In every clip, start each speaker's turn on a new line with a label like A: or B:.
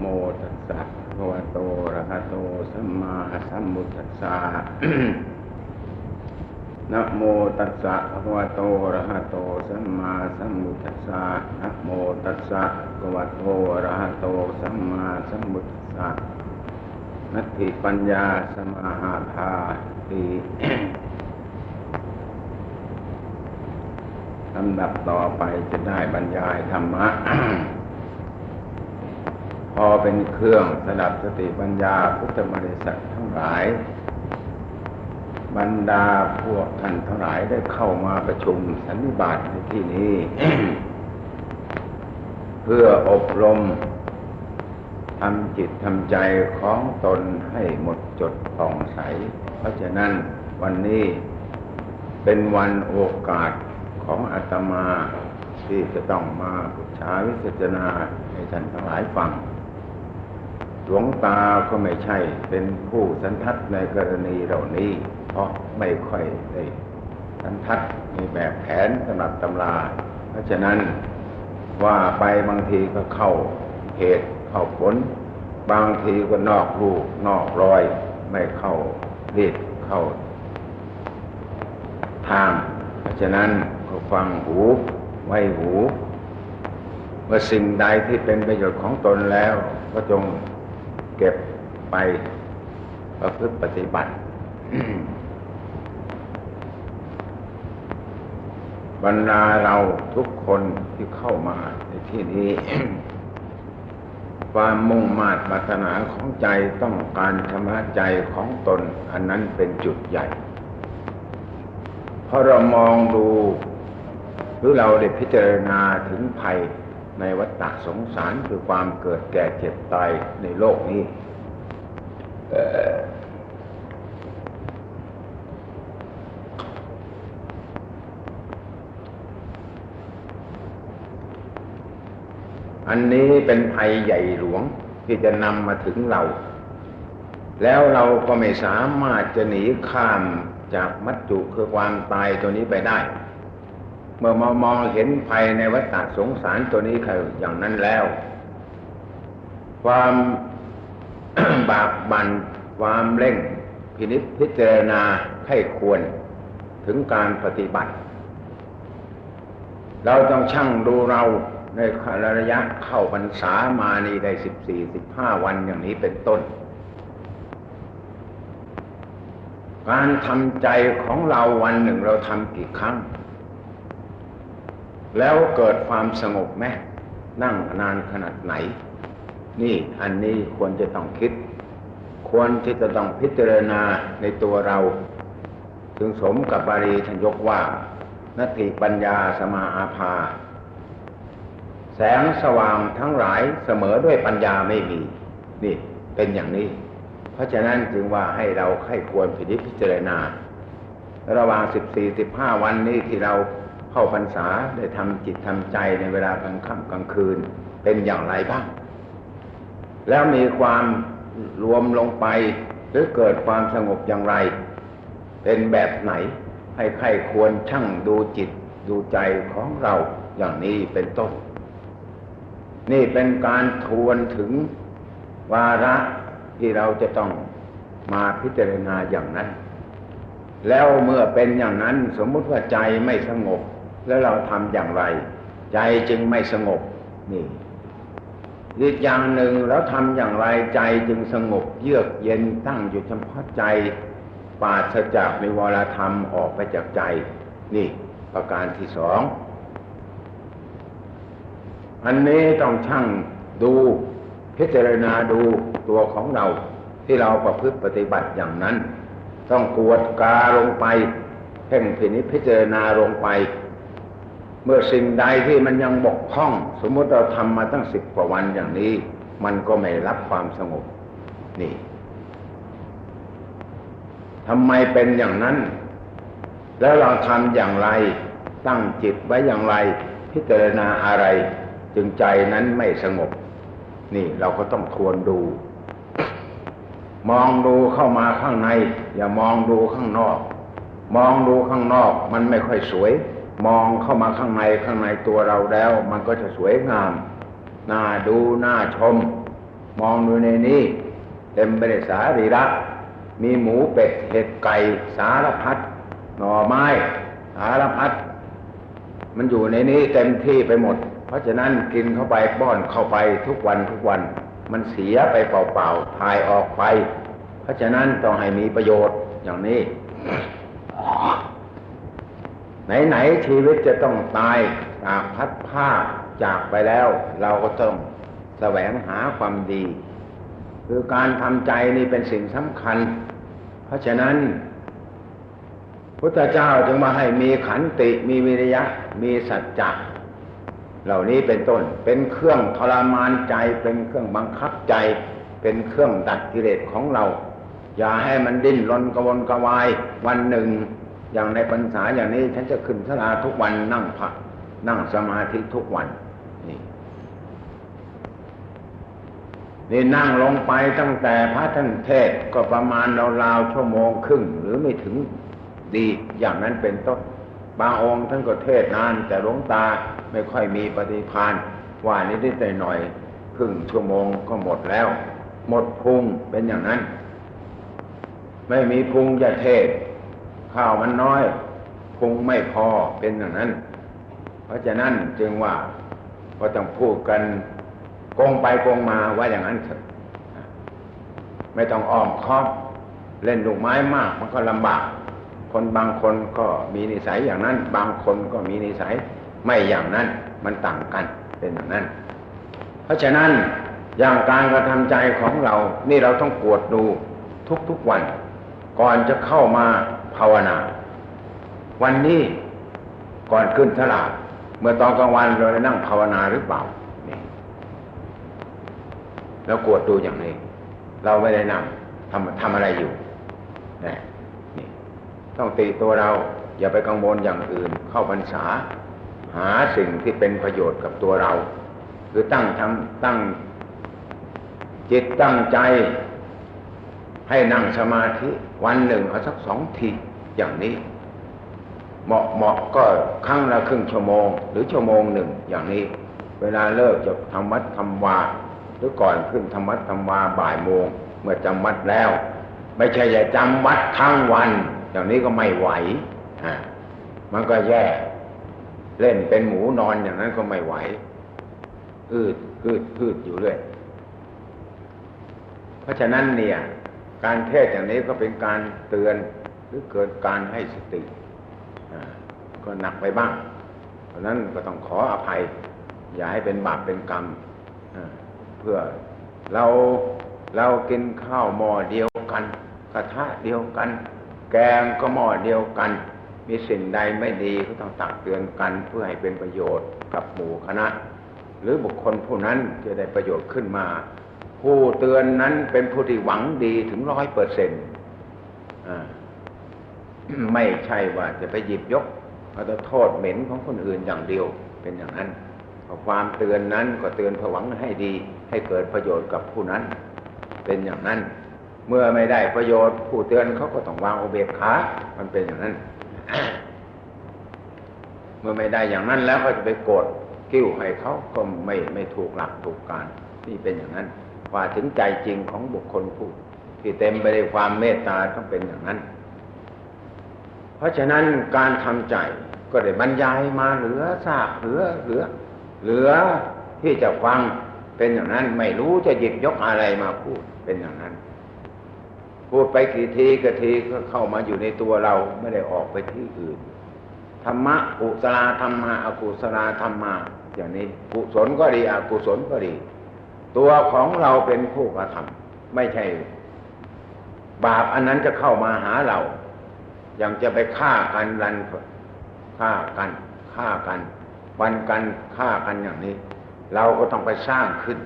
A: โมตัสสะภะคะวะโตอะระหะโตสัมมาสัมพุทธัสสะนะโมตัสสะภะคะวะโตอะระหะโตสัมมาสัมพุทธัสสะนะโมตัสสะภะคะวะโตอะระหะโตสัมมาสัมพุทธัสสะนัตถิปัญญาสมาหาภาติลำดับต่อไปจะได้บรรยายธรรมะ อเป็นเครื่องสดับสติปัญญาพุทธบริษัททั้งหลาย บรรดาพวกท่านทั้งหลายได้เข้ามาประชุมสันนิบาตในที่นี้ เพื่ออบรมทำจิตทำใจของตนให้หมดจดผ่องใส เพราะฉะนั้นวันนี้เป็นวันโอกาสของอาตมาที่จะต้องมาปุชาวิสัชนาให้ท่านทั้งหลายฟัง หลวงตาก็ไม่ใช่เป็นผู้สันทัดในกรณีเหล่านี้ เพราะไม่ค่อยได้สันทัดมีแบบแผนสำหรับตำรา เพราะฉะนั้นว่าไปบางทีก็เข้าเหตุเข้าผล บางทีก็นอกรูนอกรอย ไม่เข้าเรียดเข้าทาง เพราะฉะนั้นก็ฟังหูไว้หู เมื่อสิ่งใดที่เป็นประโยชน์ของตนแล้วก็จง เก็บไปประพฤติปฏิบัติ บรรดาเราทุกคนที่เข้ามาในที่นี้ ความมุ่งมา่ปรารถนาของใจต้องการชำระใจของตน อันนั้นเป็นจุดใหญ่ เพราะเรามองดูหรือเราได้พิจารณาถึงภัย ในวัฏฏะสงสารคือความเกิดแก่เจ็บตายในโลกนี้อันนี้เป็นภัยใหญ่หลวงที่จะนำมาถึงเรา แล้วเราก็ไม่สามารถจะหนีข้ามจากมัจจุคือความตายตัวนี้ไปได้ เมื่อมามองเห็นภัยในวัฏฏะสงสารตัวนี้คืออย่างนั้นแล้ว ความบากบันความเร่งพินิจพิจารณาให้ควรถึงการปฏิบัติ เราต้องชั่งดูเราในระยะเข้าพรรษามานี่ได้สิบสี่สิบห้าวันอย่างนี้เป็นต้น การทำใจของเราวันหนึ่งเราทำกี่ครั้ง แล้วเกิดความสงบไหมนั่งนานขนาดไหน นี่อันนี้ควรจะต้องคิด ควรที่จะต้องพิจารณาในตัวเรา ถึงสมกับบาลีท่านยกว่านาติปัญญาสมาอาภา แสงสว่างทั้งหลายเสมอด้วยปัญญาไม่มี นี่เป็นอย่างนี้ เพราะฉะนั้นจึงว่าให้เราให้ควรพิจิตพิจารณา ระหว่างสิบสี่สิบห้าวันนี้ที่เรา เข้าพรรษาได้ทำจิตทำใจในเวลากลางค่ำกลางคืนเป็นอย่างไรบ้าง แล้วมีความรวมลงไป หรือเกิดความสงบอย่างไร เป็นแบบไหน ให้ใครควรช่างดูจิตดูใจของเราอย่างนี้เป็นต้น นี่เป็นการทวนถึงวาระที่เราจะต้องมาพิจารณาอย่างนั้น แล้วเมื่อเป็นอย่างนั้นสมมุติว่าใจไม่สงบ แล้วเราทำอย่างไร ใจจึงไม่สงบนี่อีกอย่างหนึ่งแล้วทำอย่างไรใจจึงสงบเยือกเย็นตั้งอยู่เฉพาะใจปราศจากในวรธรรมออกไปจากใจ นี่ประการที่สอง อันนี้ต้องช่างดูพิจารณาดูตัวของเรา ที่เราประพฤติปฏิบัติอย่างนั้น ต้องกวดกาลงไปเพ่งพินิจพิจารณาลงไป เมื่อสิ่งใดที่มันยังบกพร่อง สมมติเราทำมาตั้งสิบกว่าวันอย่างนี้ มันก็ไม่รับความสงบ นี่ทำไมเป็นอย่างนั้น แล้วเราทำอย่างไร ตั้งจิตไว้อย่างไร พิจารณาอะไร จึงใจนั้นไม่สงบ นี่เราก็ต้องทวนดู มองดูเข้ามาข้างใน อย่ามองดูข้างนอก มองดูข้างนอกมันไม่ค่อยสวย มองเข้ามาข้างในข้างในตัวเราแล้ว มันก็จะสวยงาม น่าดูน่าชม มองดูในนี้เต็มไปด้วยสารีระมีหมูเป็ดเห็ดไก่สารพัดหน่อไม้ สารพัดมันอยู่ในนี้เต็มที่ไปหมด เพราะฉะนั้นกินเข้าไปป้อนเข้าไปทุกวันทุกวัน มันเสียไปเปล่าๆทายออกไป เพราะฉะนั้นต้องให้มีประโยชน์อย่างนี้ ไหนๆชีวิตจะต้องตายจากพัดผ้าจากไปแล้ว เราก็ต้องแสวงหาความดี คือการทำใจนี่เป็นสิ่งสำคัญ เพราะฉะนั้น พุทธเจ้าจึงมาให้มีขันติมีวิริยะ มีสัจจะเหล่านี้เป็นต้นเป็นเครื่องทรมานใจ เป็นเครื่องบังคับใจ เป็นเครื่องดัดกิเลสของเรา อย่าให้มันดิ้นรนกระวนกระวายวันหนึ่ง อย่างในพรรษาอย่างนี้ฉันจะขึ้นสลาทุกวันนั่งพักนั่งสมาธิทุกวัน นี่นี่นั่งลงไปตั้งแต่พระท่านเทศก็ประมาณราวๆชั่วโมงครึ่ง หรือไม่ถึงดีอย่างนั้นเป็นต้น บางองค์ท่านก็เทศนาน แต่หลวงตาไม่ค่อยมีปฏิพานว่านิดๆหน่อยๆครึ่งชั่วโมงก็หมดแล้ว หมดพุงเป็นอย่างนั้น ไม่มีพุงจะเทศ ข้าวมันน้อยพุงไม่พอเป็นอย่างนั้น เพราะฉะนั้นจึงว่าก็ต้องพูดกันโกงไปโกงมาว่าอย่างนั้นเถอะไม่ต้องอ้อมค้อมเล่นลูกไม้มาก มันก็ลำบาก คนบางคนก็มีนิสัยอย่างนั้น บางคนก็มีนิสัยไม่อย่างนั้น มันต่างกันเป็นอย่างนั้น เพราะฉะนั้นอย่างการกระทำใจของเรา นี่เราต้องกวดดูทุกๆวัน ก่อนจะเข้ามา ภาวนา วันนี้ก่อนขึ้นสลาดเมื่อตอนกลางวันเราได้นั่งภาวนาหรือเปล่านี่แล้วกวดดูอย่างนี้ เราไม่ได้นั่งทำทำอะไรอยู่นี่นี่ต้องตีตัวเรา อย่าไปกังวลอย่างอื่น เข้าพรรษา หาสิ่งที่เป็นประโยชน์กับตัวเราคือตั้งทำตั้งจิตตั้งใจให้นั่งสมาธิ วันหนึ่งเอาสักสองทีอย่างนี้ เหมาะเหมาะก็ครั้งละครึ่งชั่วโมง หรือชั่วโมงหนึ่งอย่างนี้ เวลาเลิกจะทำวัดทำวาหรือก่อนขึ้นทำวัดทำวาบ่ายโมง เมื่อจำวัดแล้ว ไม่ใช่จะจำวัดทั้งวัน อย่างนี้ก็ไม่ไหวฮะมันก็แย่ เล่นเป็นหมูนอนอย่างนั้นก็ไม่ไหวอืดพืดพืดอยู่เรื่อยเพราะฉะนั้นเนี่ย การเทศอย่างนี้ก็เป็นการเตือนหรือเกิดการให้สติก็หนักไปบ้าง เพราะนั้นก็ต้องขออภัย อย่าให้เป็นบาปเป็นกรรมเพื่อเราเรากินข้าวหม้อเดียวกัน กระทะเดียวกัน แกงก็หม้อเดียวกัน มีสิ่งใดไม่ดีก็ต้องตักเตือนกันเพื่อให้เป็นประโยชน์กับหมู่คณะ หรือบุคคลผู้นั้นจะได้ประโยชน์ขึ้นมา ผู้เตือนนั้นเป็นผู้ที่หวังดีถึงร้อยเปอร์เซ็นต์ไม่ใช่ว่าจะไปหยิบยกเอาแต่โทษเหม็นของคนอื่นอย่างเดียวเป็นอย่างนั้นความเตือนนั้นก็เตือนผวังให้ดี ให้เกิดประโยชน์กับผู้นั้น เป็นอย่างนั้น เมื่อไม่ได้ประโยชน์ ผู้เตือนเขาก็ต้องวางอุเบกขา มันเป็นอย่างนั้น เมื่อไม่ได้อย่างนั้นแล้วก็จะไปโกรธกิ้วให้เขาก็ไม่ไม่ถูกหลักถูกการนี่เป็นอย่างนั้น ว่าถึงใจจริงของบุคคลผู้ที่เต็มไปด้วยความเมตตาต้องเป็นอย่างนั้น เพราะฉะนั้นการทำใจก็ได้บรรยายมาเหลือซากเหลือเหลือ เหลือที่จะฟังเป็นอย่างนั้น ไม่รู้จะหยิบยกอะไรมาพูดเป็นอย่างนั้น พูดไปกี่ทีกี่ทีก็เข้ามาอยู่ในตัวเราไม่ได้ออกไปที่อื่นธรรมะกุศลธรรมะอกุศลธรรมะอย่างนี้กุศลก็ดีอกุศลก็ดี ตัวของเราเป็นผู้กระทำไม่ใช่ บาปอันนั้นจะเข้ามาหาเรา อย่างจะไปฆ่ากันรันฆ่ากันฆ่ากันวันกันฆ่ากันอย่างนี้ เราก็ต้องไปสร้างขึ้น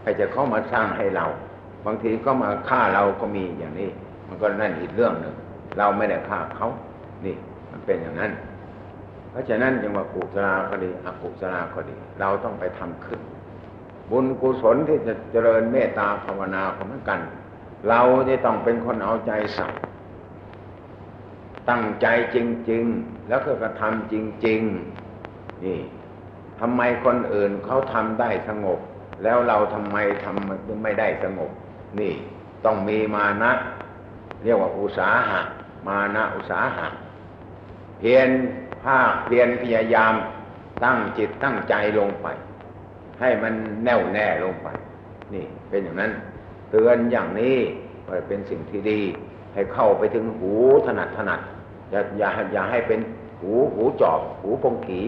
A: ใครจะเข้ามาสร้างให้เรา บางทีก็มาฆ่าเราก็มีอย่างนี้ มันก็นั่นอีกเรื่องหนึ่งเราไม่ได้ฆ่าเขานี่ มันเป็นอย่างนั้น เพราะฉะนั้นยังว่ากุศลาก็ดีอกุศลาก็ดี เราต้องไปทำขึ้น บุญกุศลที่จะเจริญเมตตาภาวนาของมันกัน เราจะต้องเป็นคนเอาใจใส่ตั้งใจจริง ๆ แล้วก็กระทำจริง ๆ นี่ทำไมคนอื่นเขาทำได้สงบ แล้วเราทำไมทำมันไม่ได้สงบ นี่ต้องมีมานะ เรียกว่าอุสาหะ มานะอุสาหะ เพียรภาคเพียรพยายามตั้งจิตตั้งใจลงไป ให้มันแน่วแน่ลงไป นี่เป็นอย่างนั้น เตือนอย่างนี้เป็นสิ่งที่ดี ให้เข้าไปถึงหูถนัดถนัดอย่าอย่าอย่าให้เป็นหูหูจอบ หูปงขี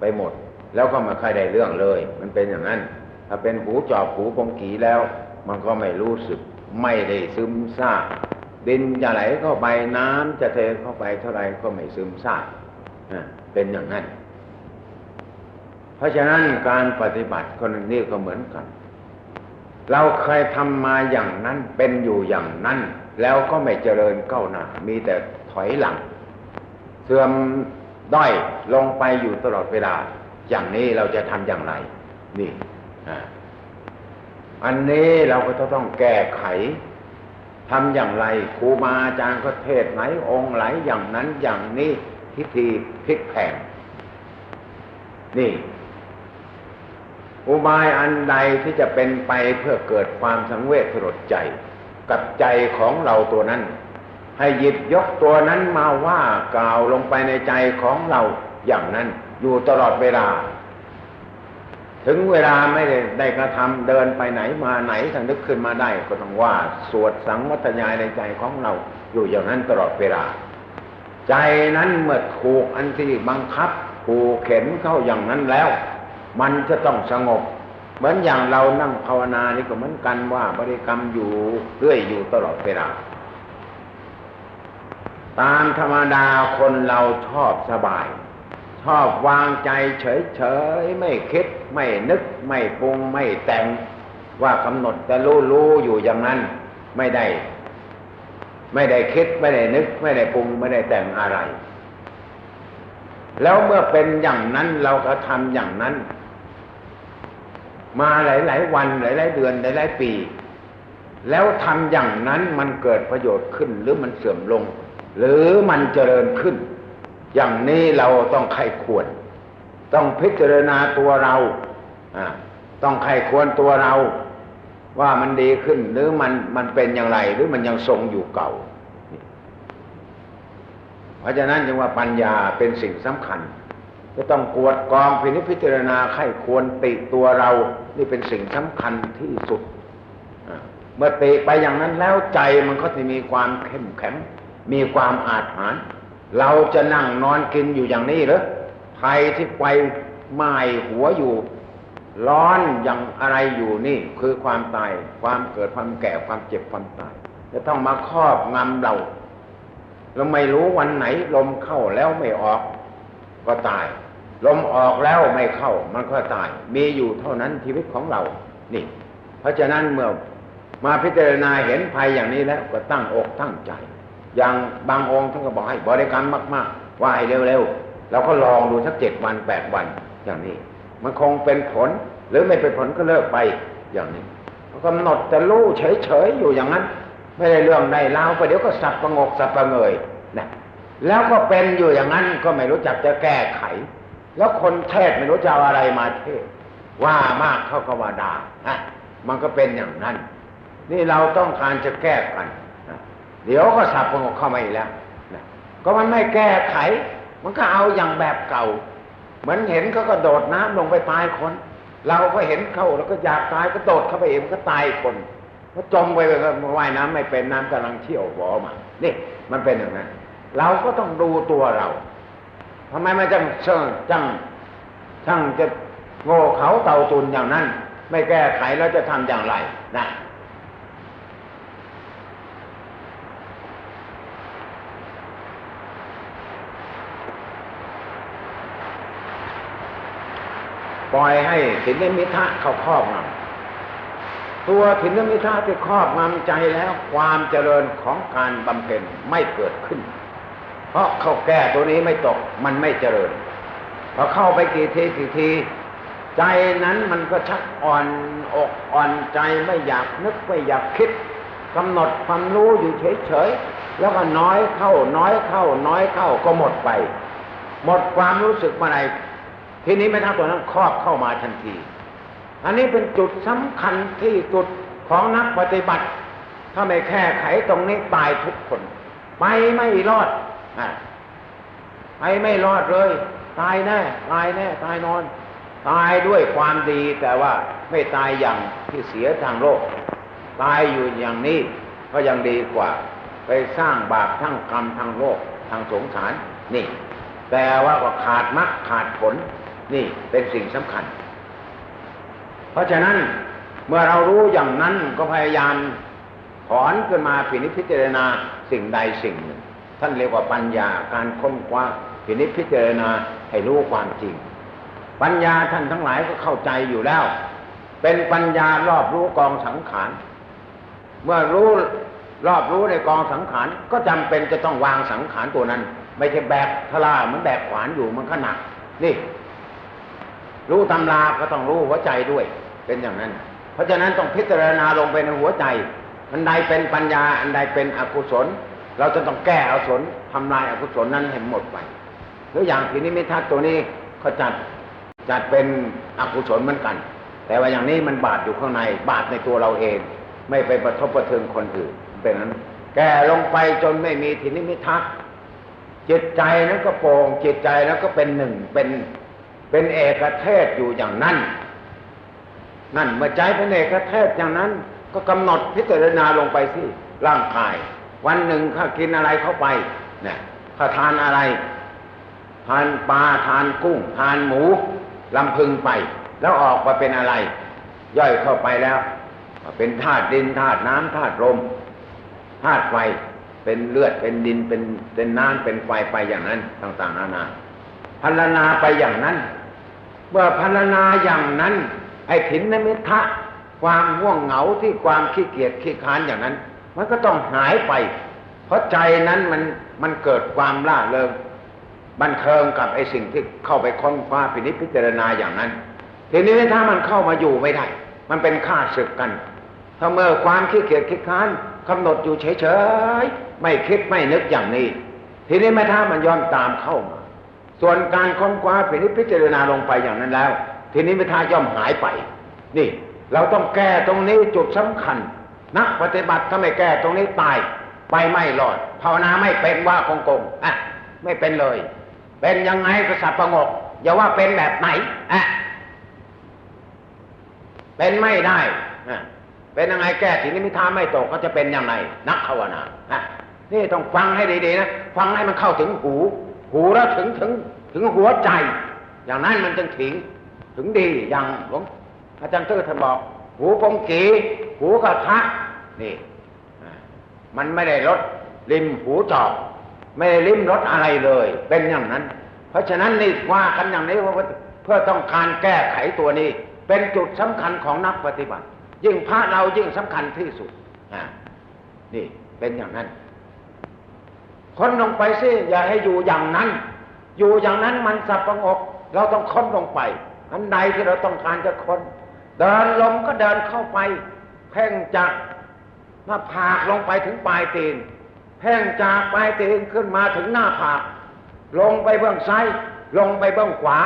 A: ไปหมด แล้วก็มาค่อยได้เรื่องเลย มันเป็นอย่างนั้น ถ้าเป็นหูจอบหูปงขีแล้ว มันก็ไม่รู้สึกไม่ได้ซึมซาบดินจะไหลเข้าไปน้ำจะเทเข้าไปเท่าไรก็ไม่ซึมซาบเป็นอย่างนั้น เพราะฉะนั้นการปฏิบัติคนนี้ก็เหมือนกัน เราเคยทำมาอย่างนั้นเป็นอยู่อย่างนั้น แล้วก็ไม่เจริญก้าวหน้ามีแต่ถอยหลัง เสื่อมด้อยลงไปอยู่ตลอดเวลา อย่างนี้เราจะทำอย่างไร นี่อันนี้เราก็ต้องแก้ไขทำอย่างไรครูบาอาจารย์ก็เทศไหนองค์ไหนอย่างนั้นอย่างนี้พิธีพลิกแผงนี่ อุบายอันใดที่จะเป็นไปเพื่อเกิดความสังเวชสลดใจ กับใจของเราตัวนั้น ให้หยิบยกตัวนั้นมาว่ากล่าวลงไปในใจของเราอย่างนั้นอยู่ตลอดเวลา ถึงเวลาไม่ได้ไดกระทำเดินไปไหนมาไหนถ้านึกขึ้นมาได้ก็ต้องว่า สวดสังวัตยายในใจของเรา อยู่อย่างนั้นตลอดเวลา ใจนั้นเมื่อถูกอันที่บังคับผูกเข็นเข้าอย่างนั้นแล้ว มันจะต้องสงบ เหมือนอย่างเรานั่งภาวนานี่ก็เหมือนกันว่าบริกรรมอยู่เรื่อยอยู่ตลอดเวลาตามธรรมดาคนเราชอบสบาย ชอบวางใจเฉยๆ ไม่คิด ไม่นึก ไม่ปรุง ไม่แต่ง ว่ากำหนดแต่รู้รู้อยู่อย่างนั้น ไม่ได้ ไม่ได้คิด ไม่ได้นึก ไม่ได้ปรุง ไม่ได้แต่งอะไร แล้วเมื่อเป็นอย่างนั้นเราก็ทำอย่างนั้น มาหลาย ๆ วันหลาย ๆ เดือนหลาย ๆ ปี แล้วทำอย่างนั้นมันเกิดประโยชน์ขึ้นหรือมันเสื่อมลง หรือมันเจริญขึ้น อย่างนี้เราต้องใครควร ต้องพิจารณาตัวเราต้องใครควรตัวเรา ว่ามันดีขึ้น หรือมันมันเป็นอย่างไร หรือมันยังทรงอยู่เก่า เพราะฉะนั้นจึงว่าปัญญาเป็นสิ่งสำคัญ จะต้องกวดกองพินิจพิจารณาไข้ควรติตัวเรา นี่เป็นสิ่งสำคัญที่สุด เมื่อติไปอย่างนั้นแล้วใจมันก็จะมีความเข้มแข็ง มีความอาถรรพ์เราจะนั่งนอนกินอยู่อย่างนี้หรือภัยที่ไฟไหม้หัวอยู่ ร้อนอย่างอะไรอยู่นี่คือความตาย ความเกิดความแก่ความเจ็บความตาย จะต้องมาครอบงำเราเราไม่รู้วันไหนลมเข้าแล้วไม่ออก ก็ตาย ลมออกแล้วไม่เข้ามันก็ตาย มีอยู่เท่านั้นชีวิตของเรา นี่ เพราะฉะนั้นเมื่อมาพิจารณาเห็นภัยอย่างนี้แล้วก็ตั้งอกตั้งใจ อย่างบางองค์ท่านก็บอกให้บริกรรมมากๆว่าให้เร็วๆเราก็ลองดูสักเจ็ดวันแปดวันอย่างนี้ มันคงเป็นผลหรือไม่เป็นผลก็เลิกไปอย่างนี้กำหนดแต่รู้เฉยๆอยู่อย่างนั้น ไม่ได้เรื่องใดเล่าไปเดี๋ยวก็สับประงกสับประเงยนะแล้วก็เป็นอยู่อย่างนั้นก็ไม่รู้จักจะแก้ไข แล้วคนเทศไม่รู้จะเอาอะไรมาเทศว่ามากเขาก็ว่าด่าฮะมันก็เป็นอย่างนั้น นี่เราต้องการจะแก้กันเดี๋ยวก็สับประงกเข้ามาอีกแล้วก็มันไม่แก้ไข มันก็เอาอย่างแบบเก่า เหมือนเห็นเขาก็โดดน้ำลงไปตายคน เราก็เห็นเขาแล้วก็อยากตายก็โดดเข้าไปเองก็ตายคนก็จมไปก็ว่ายน้ำไม่เป็นน้ำกำลังเที่ยวบอมานี่มันเป็นอย่างนั้น เราก็ต้องดูตัวเรา ทำไมไม่จังเชิงจังช่างจะโง่เขาเต่าตุนอย่างนั้น ไม่แก้ไขแล้วจะทำอย่างไรนะปล่อยให้ถินมิทะเขาครอบงำตัวถินมิทะที่ครอบงำใจแล้วความเจริญของการบำเพ็ญไม่เกิดขึ้น เพราะเขาแก้ตัวนี้ไม่ตกมันไม่เจริญพอเข้าไปกี่ทีกี่ที ใจนั้นมันก็ชักอ่อนอกอ่อนใจไม่อยากนึกไม่อยากคิดกำหนดความรู้อยู่เฉยๆแล้วก็น้อยเข้าน้อยเข้า น้อยเข้าก็หมดไป หมดความรู้สึกมาไหนทีนี้ไม่ทั้งตัวนั้นครอบเข้ามาทันที อันนี้เป็นจุดสำคัญที่สุดของนักปฏิบัติ ถ้าไม่แค่ไขตรงนี้ตายทุกคน ไปไม่รอด ไปไม่รอดเลย ตายแน่ ตายแน่ ตายนอน ตายด้วยความดีแต่ว่าไม่ตายอย่างที่เสียทางโลก ตายอยู่อย่างนี้ก็ยังดีกว่า ไปสร้างบาปทั้งกรรมทางโลกทางสงสารนี่ แต่ว่าก็ขาดมรรคขาดผล นี่เป็นสิ่งสำคัญ เพราะฉะนั้นเมื่อเรารู้อย่างนั้นก็พยายามถอนขึ้นมาพินิจพิจารณาสิ่งใดสิ่งหนึ่ง ท่านเรียกว่าปัญญาการค้นคว้าพินิจพิจารณาให้รู้ความจริง ปัญญาท่านทั้งหลายก็เข้าใจอยู่แล้ว เป็นปัญญารอบรู้กองสังขารเมื่อรู้รอบรู้ในกองสังขารก็จำเป็นจะต้องวางสังขารตัวนั้น ไม่ใช่แบกทลาเหมือนแบกขวานอยู่มันก็หนักนี่ รู้ตำราก็ต้องรู้หัวใจด้วย เป็นอย่างนั้น เพราะฉะนั้นต้องพิจารณาลงไปในหัวใจ อันใดเป็นปัญญา อันใดเป็นอกุศล เราจะต้องแก้อกุศลทำลายอกุศลนั้นให้หมดไปหรืออย่างทีนี้มิทัศตัวนี้เขาจัดจัดเป็นอกุศลเหมือนกัน แต่ว่าอย่างนี้มันบาดอยู่ข้างในบาดในตัวเราเอง ไม่ไปกระทบกระเทือนคนอื่นเป็นนั้น แก่ลงไปจนไม่มีทีนิมิทัศจิตใจนั้นก็โปร่งจิตใจแล้วก็เป็นหนึ่งเป็นเป็นเอกเทศอยู่อย่างนั้น นั่นเมื่อใจเป็นเอกเทศอย่างนั้น ก็กำหนดพิจารณาลงไปสิร่างกาย วันหนึ่งเขากินอะไรเข้าไปเนี่ยเขาทานอะไร ทานปลาทานกุ้ง ทานหมูลำพึงไป แล้วออกมาเป็นอะไร ย่อยเข้าไปแล้ว เป็นธาตุดินธาตุน้ำธาตุลมธาตุไฟเป็นเลือดเป็นดินเป็นเป็นน้ำเป็นไฟไปอย่างนั้นต่างๆนานาพันนาไปอย่างนั้น เมื่อพันนาอย่างนั้น ไอ้ถินนมิทะความง่วงเหงาที่ความขี้เกียจขี้ค้านอย่างนั้น มันก็ต้องหายไป เพราะใจนั้นมันมันเกิดความล่าเริงบันเทิงกับไอ้สิ่งที่เข้าไปค้นคว้าพินิจพิจารณาอย่างนั้น ทีนี้ถ้ามันเข้ามาอยู่ไม่ได้ มันเป็นข้าศึกกัน ถ้าเมื่อความขี้เกียจขี้ค้านกำหนดอยู่เฉยๆไม่คิดไม่นึกอย่างนี้ ทีนี้แม้ถ้ามันย้อนตามเข้ามา ส่วนการค้นคว้าพินิจพิจารณาลงไปอย่างนั้นแล้ว ทีนี้แม้ถ้าย่อมหายไป นี่ เราต้องแก้ตรงนี้จุดสำคัญ นักปฏิบัติถ้าไม่แก้ตรงนี้ตาย ไปไม่รอดภาวนาไม่เป็นว่าคงกงอะไม่เป็นเลย เป็นยังไงก็สับประงกอย่าว่าเป็นแบบไหนอะเป็นไม่ได้อะเป็นยังไงแก้สิ่งนี้มิทาไม่ตกก็จะเป็นยังไงนักภาวนาอะนี่ต้องฟังให้ดีๆนะฟังให้มันเข้าถึงหู หูแล้วถึงถึงถึงหัวใจ อย่างนั้นมันจึงถึงถึงดีอย่างหลวงอาจารย์เตอร์ท่านบอก หูปงกีหูกระทะ นี่มันไม่ได้ลดริมหูจอบไม่ได้ริมรสอะไรเลย เป็นอย่างนั้น เพราะฉะนั้นนี่ว่ากันอย่างนี้ว่าเพื่อต้องการแก้ไขตัวนี้ เป็นจุดสำคัญของนักปฏิบัติ ยิ่งพระเรายิ่งสำคัญที่สุดนี่เป็นอย่างนั้น ค้นลงไปสิอย่าให้อยู่อย่างนั้น อยู่อย่างนั้นมันสับประงก เราต้องค้นลงไป อันใดที่เราต้องการจะค้น เดินลงก็เดินเข้าไป เพ่งจาก หน้าผากลงไปถึงปลายเตีนเพ่งจากปลายเตีนขึ้นมาถึงหน้าผาก ลงไปเบื้องซ้าย ลงไปเบื้องขวา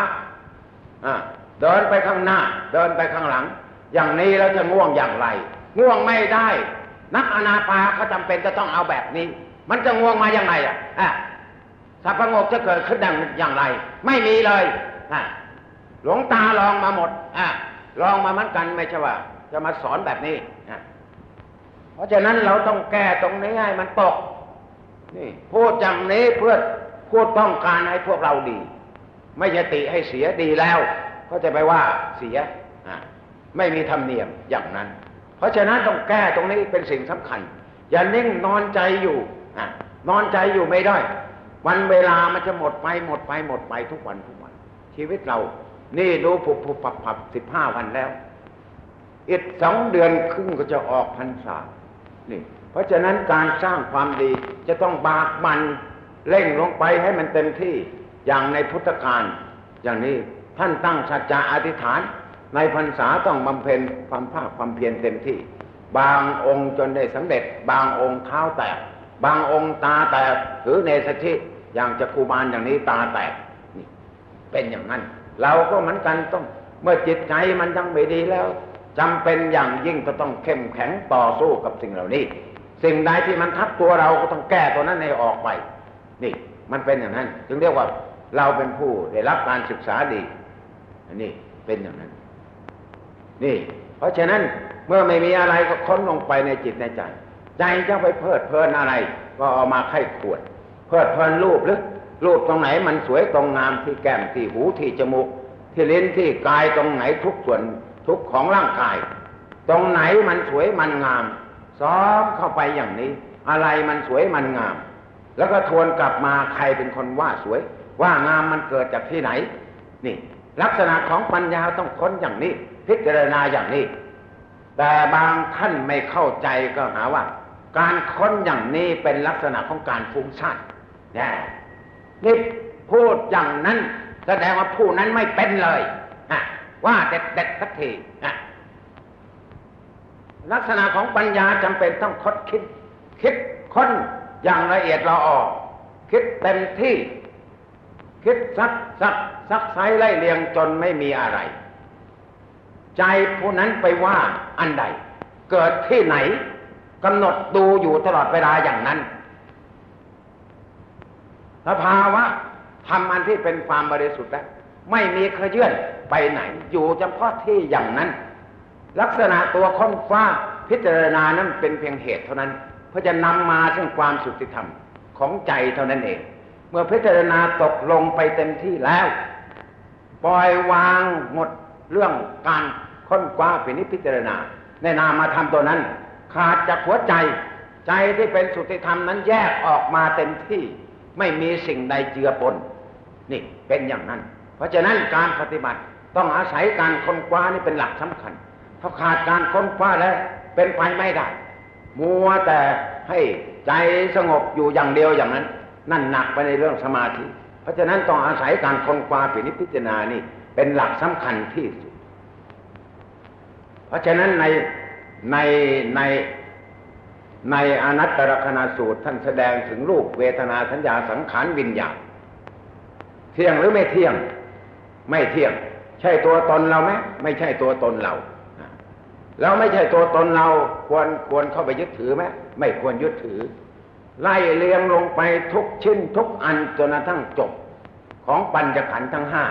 A: อ่าเดินไปข้างหน้า เดินไปข้างหลัง อย่างนี้แล้วจะง่วงอย่างไร ง่วงไม่ได้ นักอนาปาเขาจำเป็นจะต้องเอาแบบนี้ มันจะง่วงมาอย่างไรอะอะสับประงกจะเกิดขึ้นดังอย่างไร ไม่มีเลยอะหลวงตาลองมาหมดอะลองมาเหมือนกันไม่ใช่ว่า จะมาสอนแบบนี้อะ ราะฉะนั้นเราต้องแก้ตรงนี้ให้มันตกนี่พูดอย่างนี้เพื่อพูดต้องการให้พวกเราดี ไม่จะติให้เสียดีแล้ว ก็จะไปว่าเสียไม่มีธรรมเนียมอย่างนั้น เพราะฉะนั้นต้องแก้ตรงนี้เป็นสิ่งสำคัญ อย่านิ่งนอนใจอยู่อนอนใจอยู่ไม่ได้ วันเวลามันจะหมดไปหมดไปหมดไปทุกวันทุกวัน ชีวิตเรา นี่ดูผุบผุบปับปับสิบห้าวันแล้วอีกสองเดือนครึ่งก็จะออกพรรษา นี่เพราะฉะนั้นการสร้างความดีจะต้องบากบัน เร่งลงไปให้มันเต็มที่อย่างในพุทธการอย่างนี้ท่านตั้งสัจจะอธิษฐาน ในพรรษาต้องบำเพ็ญความภาคความเพียรเต็มที่ บางองค์จนได้สำเร็จ บางองค์เท้าแตก บางองค์ตาแตกหรือเนสชิอย่างจักรูบาลอย่างนี้ตาแตกนี่เป็นอย่างนั้น เราก็เหมือนกันต้อง เมื่อจิตใจมันยังไม่ดีแล้ว จำเป็นอย่างยิ่งจะต้องเข้มแข็งต่อสู้กับสิ่งเหล่านี้ สิ่งใดที่มันทับตัวเราก็ต้องแก้ตัวนั้นให้ออกไป นี่ มันเป็นอย่างนั้น จึงเรียกว่าเราเป็นผู้ได้รับการศึกษาดีอันนี้เป็นอย่างนั้น นี่ เพราะฉะนั้นเมื่อไม่มีอะไรก็ค้นลงไปในจิตในใจใจจะไปเพลิดเพลินอะไร ก็เอามาไข้ขวด เพลิดเพลินรูปหรือรูปตรงไหนมันสวยตรงงามที่แก้มที่หูที่จมูก ที่ลิ้นที่กายตรงไหนทุกส่วน ทุกของร่างกาย ตรงไหนมันสวยมันงามซ้อมเข้าไปอย่างนี้ อะไรมันสวยมันงาม แล้วก็ทวนกลับมาใครเป็นคนว่าสวย ว่างามมันเกิดจากที่ไหน นี่ ลักษณะของปัญญาต้องค้นอย่างนี้ พิจารณาอย่างนี้ แต่บางท่านไม่เข้าใจก็หาว่า การค้นอย่างนี้เป็นลักษณะของการฟุ้งซ่านเนี่ยนี่พูดอย่างนั้นแสดงว่าผู้นั้นไม่เป็นเลยฮะ ว่าเด็ดเด็ดสักทีฮะลักษณะของปัญญาจำเป็นต้องคดคิด คิดค้นอย่างละเอียดละออก คิดเต็มที่ คิดซักซักซักไซไล่เลียงจนไม่มีอะไร ใจผู้นั้นไปว่าอันใด เกิดที่ไหนกำหนดดูอยู่ตลอดเวลาอย่างนั้นสภาวะทำอันที่เป็นความบริสุทธิ์แล้ว ไม่มีเคยเลื่อนไปไหน อยู่เฉพาะที่อย่างนั้น ลักษณะตัวค้นฟ้าพิจารณานั้นเป็นเพียงเหตุเท่านั้น เพื่อจะนำมาซึ่งความสุติธรรมของใจเท่านั้นเอง เมื่อพิจารณาตกลงไปเต็มที่แล้ว ปล่อยวางหมดเรื่องการค้นคว้าพินิจพิจารณา ในนามมาทำตัวนั้น ขาดจากหัวใจ ใจที่เป็นสุติธรรมนั้นแยกออกมาเต็มที่ ไม่มีสิ่งใดเจือปนนี่เป็นอย่างนั้น เพราะฉะนั้นการปฏิบัติต้องอาศัยการค้นคว้านี่เป็นหลักสำคัญ ถ้าขาดการค้นคว้าแล้วเป็นไปไม่ได้ มัวแต่ให้ใจสงบอยู่อย่างเดียวอย่างนั้น นั่นหนักไปในเรื่องสมาธิ เพราะฉะนั้นต้องอาศัยการค้นคว้าพินิพิจารณานี่เป็นหลักสำคัญที่สุด เพราะฉะนั้นในในในในอนัตตลกนาสูตรท่านแสดงถึงรูปเวทนาสัญญาสังขารวิญญาณเที่ยงหรือไม่เที่ยง ไม่เที่ยง ใช่ตัวตนเราไหมไม่ใช่ตัวตนเราแล้วไม่ใช่ตัวตนเราควรควรเข้าไปยึดถือไหมไม่ควรยึดถือ ไล่เลียงลงไปทุกชิ้นทุกอันจนกระทั่งจบ ของปัญจขันธ์ทั้งห้า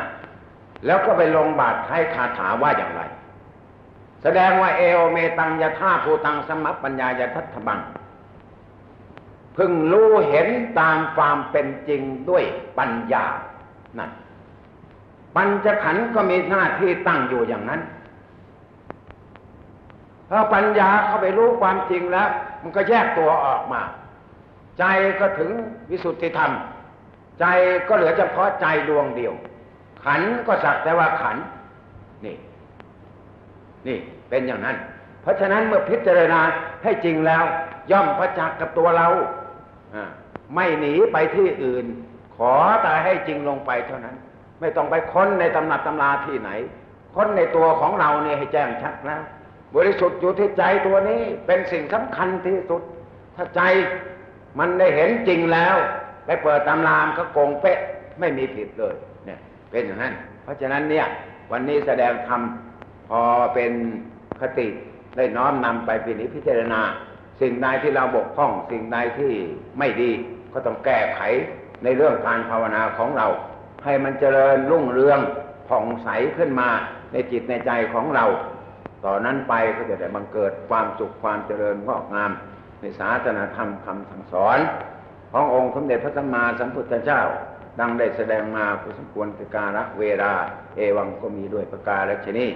A: แล้วก็ไปลงบาทท้ายคาถาว่าอย่างไร แสดงว่าเอโอเมตังยะธาภูตังสมัปปัญญายทัตถบังพึงรู้เห็นตามความเป็นจริงด้วยปัญญานั่น ปัญจขันธ์ก็มีหน้าที่ตั้งอยู่อย่างนั้นพอปัญญาเข้าไปรู้ความจริงแล้ว มันก็แยกตัวออกมา ใจก็ถึงวิสุทธิธรรม ใจก็เหลือเฉพาะใจดวงเดียว ขันก็สักแต่ว่าขันนี่ นี่เป็นอย่างนั้น เพราะฉะนั้นเมื่อพิจารณาให้จริงแล้ว ย่อมประจักษ์กับตัวเราไม่หนีไปที่อื่น ขอแต่ให้จริงลงไปเท่านั้น ไม่ต้องไปค้นในตำนับตำราที่ไหน ค้นในตัวของเราเนี่ยให้แจ้งชัดแล้วบริสุทธิ์อยู่ที่ใจตัวนี้เป็นสิ่งสำคัญที่สุด ถ้าใจมันได้เห็นจริงแล้ว ไปเปิดตำรามก็โกงเป๊ะไม่มีผิดเลย เนี่ย เป็นอย่างนั้น เพราะฉะนั้นเนี่ย วันนี้แสดงธรรมพอเป็นคติได้น้อมนำไปพินิจพิจารณา สิ่งใดที่เราบกพร่อง สิ่งใดที่ไม่ดี ก็ต้องแก้ไขในเรื่องการภาวนาของเรา ให้มันเจริญรุ่งเรืองผ่องใสขึ้นมาในจิตในใจของเรา ต่อนนั้นไปก็จะได้บังเกิดความสุขความเจริญงอกงาม ในศาสนาธรรมคำสั่งสอน ขององค์สมเด็จพระสัมมาสัมพุทธเจ้า ดังได้แสดงมาผู้สมควรกิการะเวลา เอวังก็มีด้วยประการและชนี้